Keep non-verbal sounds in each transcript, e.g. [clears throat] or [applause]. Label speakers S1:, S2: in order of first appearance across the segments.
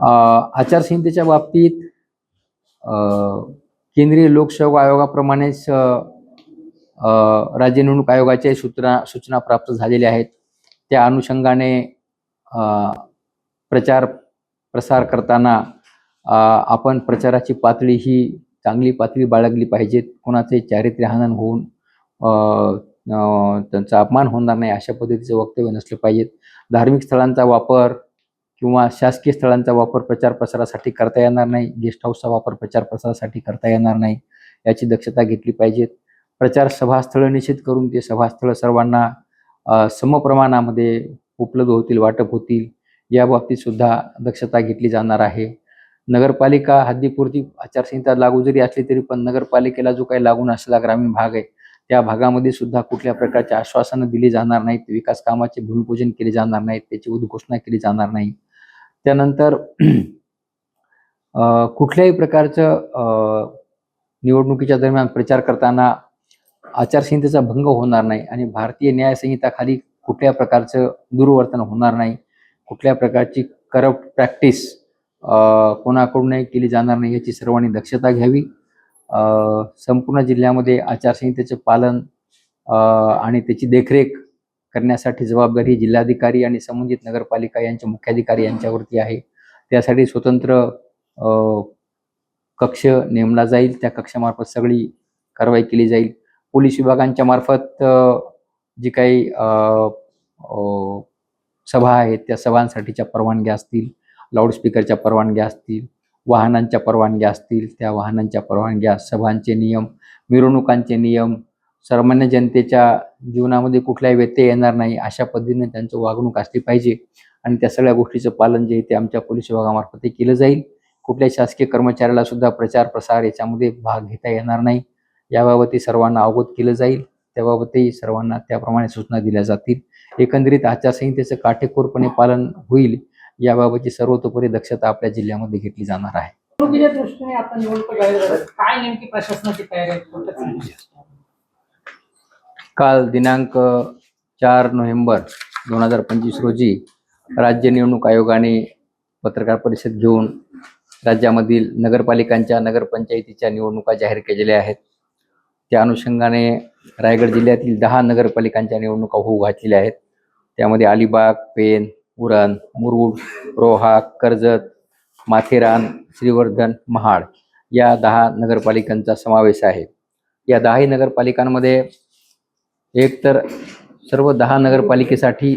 S1: आचारसंहितेच्या बाबतीत केंद्रीय लोकसेवा आयोगाप्रमाणेच राज्य निवडणूक आयोगाच्या सूचना सूचना प्राप्त झालेल्या आहेत. त्या अनुषंगाने प्रचार प्रसार करताना आपण प्रचाराची पातळी ही चांगली पातळी बाळगली पाहिजेत कोणाचे चारित्र्यहनन होऊन त्यांचा अपमान होणार नाही अशा पद्धतीचं वक्तव्य नसलं पाहिजेत धार्मिक स्थळांचा वापर किंवा शासकीय स्थळांचा वापर प्रचार प्रसारासाठी करता येणार नाही गेस्ट हाऊसचा वापर प्रचार प्रसारासाठी करता येणार नाही याची दक्षता घेतली पाहिजेत. प्रचार सभास्थळं निश्चित करून ते सभास्थळं सर्वांना समप्रमाणामध्ये उपलब्ध होतील वाटप होतील या बाबतीत सुद्धा दक्षता घेतली जाणार आहे. नगरपालिका हद्दीपुरती आचारसंहिता लागू जरी असली तरी पण नगरपालिकेला जो काही लागून असलेला ग्रामीण भाग आहे त्या भागामध्ये सुद्धा कुठल्या प्रकारचे आश्वासनं दिली जाणार नाहीत विकास कामाचे भूमिपूजन केले जाणार नाहीत त्याची उद्घोषणा केली जाणार नाही. त्यानंतर [clears throat] कुठल्याही प्रकारचं निवडणुकीच्या दरम्यान प्रचार करताना आचारसंहितेचा भंग होणार नाही आणि भारतीय न्यायसंहिताखाली कुठल्या प्रकारचं दुर्वर्तन होणार नाही कुठल्या प्रकारची करप्ट प्रॅक्टिस कोणाकडूनही केली जाणार नाही याची सर्वांनी दक्षता घ्यावी. संपूर्ण जिल्ह्यामध्ये आचारसंहितेचं पालन आणि त्याची देखरेख करण्यासाठी जबाबदारी जिल्हाधिकारी आणि संबंधित नगरपालिका यांचे मुख्याधिकारी यांच्यावरती आहे. त्यासाठी स्वतंत्र कक्ष नेमला जाईल. त्या कक्षामार्फत सगळी कारवाई केली जाईल. पोलीस विभागांच्या मार्फत जी काही सभा आहेत त्या सभांसाठीच्या परवानग्या असतील. लाऊडस्पीकरच्या परवानग्या असतील. वाहनांच्या परवानग्या असतील. त्या वाहनांच्या परवानग्या सभांचे नियम मिरवणुकांचे नियम सामान्य जनतेच्या जीवनामध्ये कुठलाही व्यत्यय येणार नाही अशा पद्धतीने त्यांचं वागणूक असली पाहिजे आणि त्या सगळ्या गोष्टीचं पालन जे आहे ते आमच्या पोलीस विभागामार्फत केलं जाईल. कुठल्याही शासकीय कर्मचाऱ्याला सुद्धा प्रचार प्रसार याच्यामध्ये भाग घेता येणार नाही. याबाबतही सर्वांना अवगत केलं जाईल. त्याबाबतही सर्वांना त्याप्रमाणे सूचना दिल्या जातील. एकंदरीत आचारसंहितेचं काटेकोरपणे पालन होईल याबाबतची सर्वतोपरी दक्षता आपल्या जिल्ह्यामध्ये घेतली जाणार आहे.
S2: दृष्टीने आता निवडणूक काय नेमकी प्रशासनाची तयारी आहे कुठल्या चालली आहे?
S1: काल दिनांक चार नोव्हेंबर दोन हजार पंचवीस रोजी राज्य निवडणूक आयोगाने पत्रकार परिषद घेऊन राज्यामधील नगरपालिकांच्या नगरपंचायतीच्या निवडणुका जाहीर केलेल्या आहेत. त्या अनुषंगाने रायगड जिल्ह्यातील दहा नगरपालिकांच्या निवडणुका होऊ घातलेल्या आहेत. त्यामध्ये अलिबाग पेन उरण मुरुड रोहा कर्जत माथेरान श्रीवर्धन महाड या दहा नगरपालिकांचा समावेश आहे. या दहाही नगरपालिकांमध्ये एक तर सर्व दहा नगरपालिकेसाठी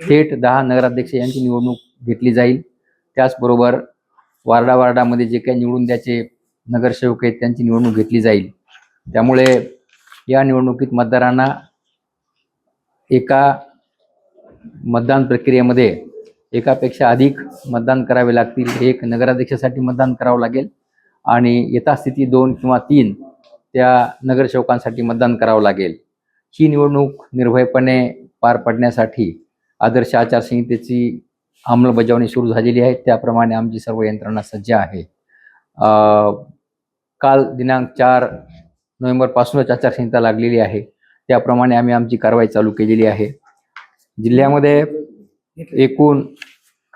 S1: थेट दहा नगराध्यक्ष यांची निवडणूक घेतली जाईल. त्याचबरोबर वार्डा वार्डामध्ये जे काही निवडून द्यायचे नगरसेवक आहेत त्यांची निवडणूक घेतली जाईल. त्यामुळे या निवडणुकीत मतदारांना एका मतदान प्रक्रियेमध्ये एकापेक्षा अधिक मतदान करावे लागतील. एक नगराध्यक्षासाठी मतदान करावं लागेल. आणि यथास्थिती दोन किंवा तीन त्या नगरसेवकांसाठी मतदान करावं लागेल. ही निवडणूक निर्भयपणे पार पडण्यासाठी आदर्श आचारसंहितेची अंमलबजावणी सुरू झालेली आहे. त्याप्रमाणे आमची सर्व यंत्रणा सज्ज आहे. काल दिनांक चार नोव्हेंबरपासूनच आचारसंहिता लागलेली आहे. त्याप्रमाणे आम्ही आमची कारवाई चालू केलेली आहे. जिल्ह्यामध्ये एकूण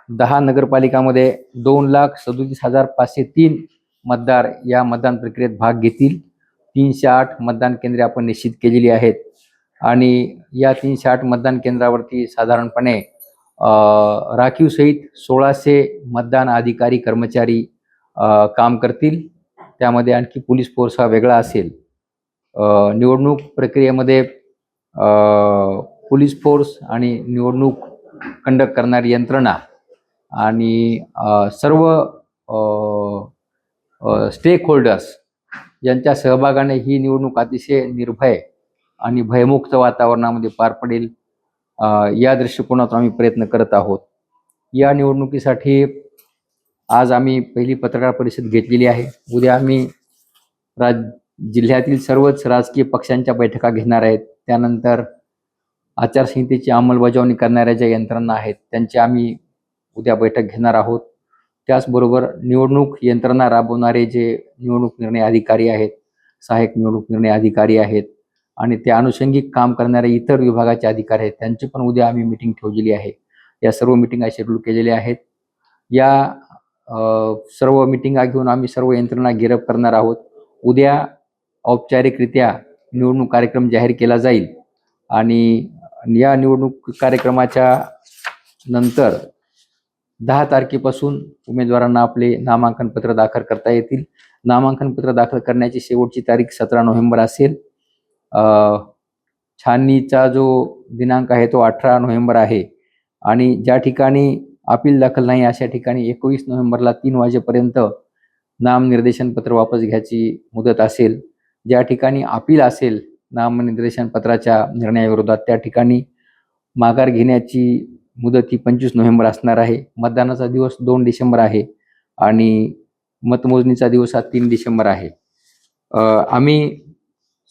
S1: दहा नगरपालिकामध्ये दोन लाख सदोतीस हजार पाचशे तीन मतदार या मतदान प्रक्रियेत भाग घेतील. तीनशे आठ मतदान केंद्रे आपण निश्चित केलेली आहेत. आणि या तीनशे आठ मतदान केंद्रावरती साधारणपणे राखीवसहित सोळाशे मतदान अधिकारी कर्मचारी काम करतील. त्यामध्ये आणखी पोलीस फोर्स हा वेगळा असेल. निवडणूक प्रक्रियेमध्ये पोलीस फोर्स आणि निवडणूक कंडक्ट करणारी यंत्रणा आणि सर्व स्टेक होल्डर्स यांच्या सहभागाने ही निवडणूक अतिशय निर्भय आणि भयमुक्त वातावरणामध्ये पार पडेल या दृष्टिकोनातून आम्ही प्रयत्न करत आहोत. या निवडणुकीसाठी आज आम्ही पहिली पत्रकार परिषद घेतलेली आहे. उद्या आम्ही राज जिल्ह्यातील सर्वच राजकीय पक्षांच्या बैठका घेणार आहेत. त्यानंतर आचारसंहितेची अंमलबजावणी करणाऱ्या ज्या यंत्रणा आहेत त्यांची आम्ही उद्या बैठक घेणार आहोत. त्याचबरोबर निवडणूक यंत्रणा राबवणारे जे निवडणूक निर्णय अधिकारी आहेत सहाय्यक निवडणूक निर्णय अधिकारी आहेत आणि त्या अनुषंगिक काम करणाऱ्या इतर विभागाचे अधिकारी आहेत. त्यांची पण उद्या आम्ही मिटिंग ठेवलेली आहे. या सर्व मिटिंगा शेड्यूल केलेल्या आहेत. या सर्व मिटिंगा घेऊन आम्ही सर्व यंत्रणा गिरप करणार आहोत. उद्या औपचारिकरित्या निवडणूक कार्यक्रम जाहीर केला जाईल. आणि या निवडणूक कार्यक्रमाच्या नंतर दहा तारखेपासून उमेदवारांना आपले नामांकन पत्र दाखल करता येतील. नामांकन पत्र दाखल करण्याची शेवटची तारीख सतरा नोव्हेंबर असेल. छाननीचा जो दिनांक आहे तो अठरा नोव्हेंबर आहे. आणि ज्या ठिकाणी अपील दाखल नाही अशा ठिकाणी एकोणीस नोव्हेंबरला तीन वाजेपर्यंत नामनिर्देशन पत्र वापस घ्यायची मुदत असेल ज्या ठिकाणी अपील असेल नामनिर्देशन पत्राच्या निर्णयाविरोधात त्या ठिकाणी माघार घेण्याची मुदत ही पंचवीस नोव्हेंबर असणार आहे. मतदानाचा दिवस दोन डिसेंबर आहे आणि मतमोजणीचा दिवस हा तीन डिसेंबर आहे. आम्ही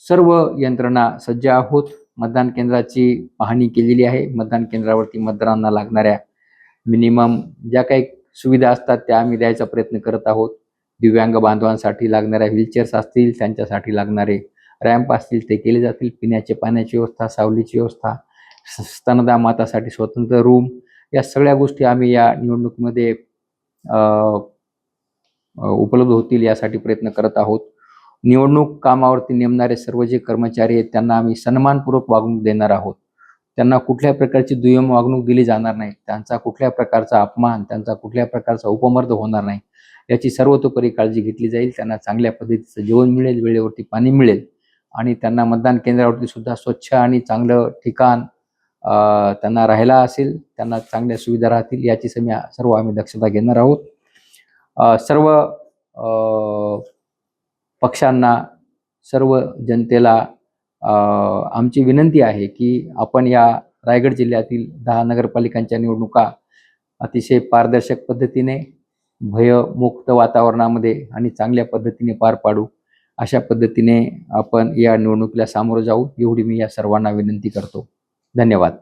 S1: सर्व यंत्रणा सज्ज आहोत. मतदान केंद्राची पाहणी केलेली आहे. मतदान केंद्रावरती मतदारांना लागणाऱ्या मिनिमम ज्या काही सुविधा असतात त्या आम्ही द्यायचा प्रयत्न करत आहोत. दिव्यांग बांधवांसाठी लागणाऱ्या व्हीलचेअर्स असतील त्यांच्यासाठी लागणारे रॅम्प असतील ते केले जातील. पिण्याचे पाण्याची व्यवस्था सावलीची व्यवस्था स- स्तनदा मातासाठी स्वतंत्र रूम या सगळ्या गोष्टी आम्ही या निवडणुकीमध्ये उपलब्ध होतील यासाठी प्रयत्न करत आहोत. निवडणूक कामावरती नेमणारे सर्व जे कर्मचारी आहेत त्यांना आम्ही सन्मानपूर्वक वागणूक देणार आहोत. त्यांना कुठल्या प्रकारची दुय्यम वागणूक दिली जाणार नाही. त्यांचा कुठल्या प्रकारचा अपमान त्यांचा कुठल्या प्रकारचा उपमर्द होणार नाही. याची सर्वतोपरी काळजी घेतली जाईल. त्यांना चांगल्या पद्धतीचं जेवण मिळेल वेळेवरती पाणी मिळेल आणि त्यांना मतदान केंद्रावरती सुद्धा स्वच्छ आणि चांगलं ठिकाण त्यांना राहायला असेल त्यांना चांगल्या सुविधा राहतील याची सम्या सर्व आम्ही दक्षता घेणार आहोत. सर्व पक्षांना सर्व जनतेला आमची विनंती आहे की आपण या रायगड जिल्ह्यातील दहा नगरपालिकांच्या निवडणुका अतिशय पारदर्शक पद्धतीने भयमुक्त वातावरणामध्ये आणि चांगल्या पद्धतीने पार पाडू. अशा पद्धतीने आपण या निवडणुकीला सामोरं जाऊ एवढी मी या सर्वांना विनंती करतो. धन्यवाद.